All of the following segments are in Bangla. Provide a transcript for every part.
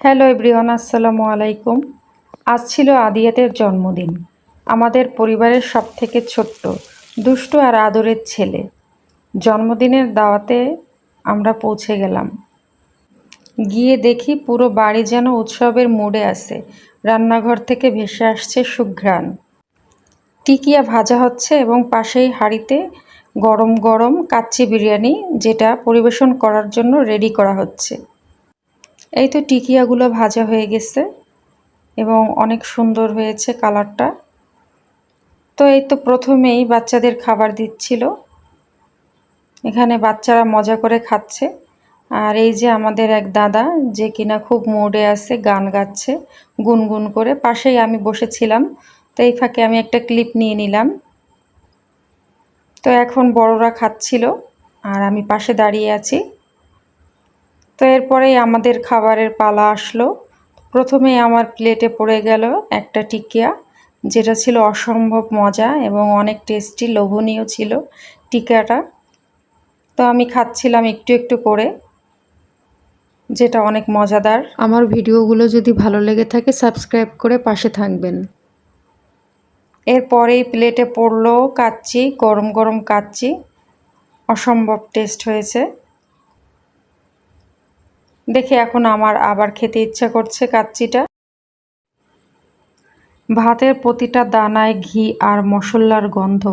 হ্যালো এভরিওয়ান, আসসালামু আলাইকুম। আজ ছিল আদিয়াতের জন্মদিন, আমাদের পরিবারের সব থেকে ছোট্ট, দুষ্ট আর আদরের ছেলে। জন্মদিনের দাওয়াতে আমরা পৌঁছে গেলাম। গিয়ে দেখি পুরো বাড়ি যেন উৎসবের মোড়ে আছে, রান্নাঘর থেকে ভেসে আসছে সুঘ্রাণ। টিকিয়া ভাজা হচ্ছে এবং পাশেই হাঁড়িতে গরম গরম কাচ্চি বিরিয়ানি, যেটা পরিবেশন করার জন্য রেডি করা হচ্ছে। এই তো টিকিয়াগুলো ভাজা হয়ে গেছে এবং অনেক সুন্দর হয়েছে কালারটা। তো এই তো প্রথমেই বাচ্চাদের খাবার দিচ্ছিল। এখানে বাচ্চারা মজা করে খাচ্ছে। আর এই যে আমাদের এক দাদা যে কিনা খুব মোডে আছে, গান গাচ্ছে, গুনগুন করে। পাশেই আমি বসেছিলাম। তো এই ফাঁকে আমি একটা ক্লিপ নিয়ে নিলাম। তো এখন বড়রা খাচ্ছিল। আর আমি পাশে দাঁড়িয়ে আছি। তো এরপরেই আমাদের খাবারের পালা আসলো। প্রথমে আমার প্লেটে পড়ে গেল একটা টিকিয়া যেটা ছিল অসম্ভব মজা এবং অনেক টেস্টি লোভনীয় ছিল টিকাটা তো আমি খাচ্ছিলাম একটু একটু করে যেটা অনেক মজাদার। আমার ভিডিওগুলো যদি ভালো লেগে থাকে সাবস্ক্রাইব করে পাশে থাকবেন। এরপরেই প্লেটে পড়ল কাচ্চি গরম গরম কাচ্চি। অসম্ভব টেস্ট হয়েছে। দেখে এখন আমার আবার খেতে ইচ্ছা করছে কাচ্চিটা। ভাতের প্রতিটা দানায় ঘি আর মশলার গন্ধ।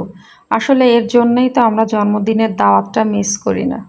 আসলে এর জন্যই তো আমরা জন্মদিনের দাওয়াতটা মিস করি না।